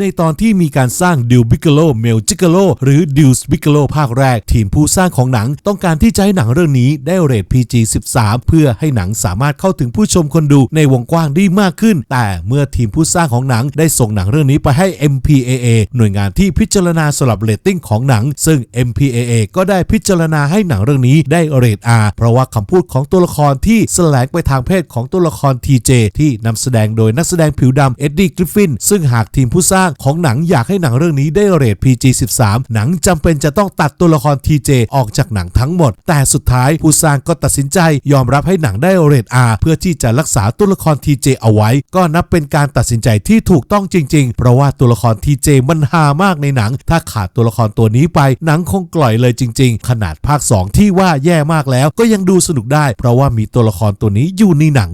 ในตอนที่มีการสร้างดิวบิกโลเมลจิกโลหรือดิวส์บิกโลภาคแรก ทีมผู้สร้างของหนังต้องการที่จะให้หนังเรื่องนี้ได้เรท PG 13 เพื่อให้หนังสามารถเข้าถึงผู้ชมคนดูในวงกว้างได้มากขึ้น แต่เมื่อทีมผู้สร้างของหนังได้ส่งหนังเรื่องนี้ไปให้ MPAA หน่วยงานที่พิจารณาสลับเรตติ้งของหนัง ซึ่ง MPAA ก็ได้พิจารณาให้หนังเรื่องนี้ได้เรท R เพราะว่าคำพูดของตัวละครที่แสลงไปทางเพศของตัวละคร TJ ที่นำแสดงโดยนักแสดงผิวดำเอ็ดดี้กริฟฟินซึ่งหากทีมผู้สร้างของหนังอยากให้หนังเรื่องนี้ได้เรท PG 13 หนังจำเป็นจะต้องตัดตัวละคร TJ ออกจากหนังทั้งหมด แต่สุดท้ายผู้สร้างก็ตัดสินใจยอมรับให้หนังได้เรท R เพื่อที่จะรักษาตัวละคร TJ เอาไว้ ก็นับเป็นการตัดสินใจที่ถูกต้องจริง ๆ เพราะว่าตัวละคร TJ มันฮามากในหนัง ถ้าขาดตัวละครตัวนี้ไป หนังคงกล่อยเลยจริง ๆ ขนาดภาค 2 ที่ว่าแย่มากแล้วก็ยังดูสนุกได้ เพราะว่ามีตัวละครตัวนี้อยู่ในหนัง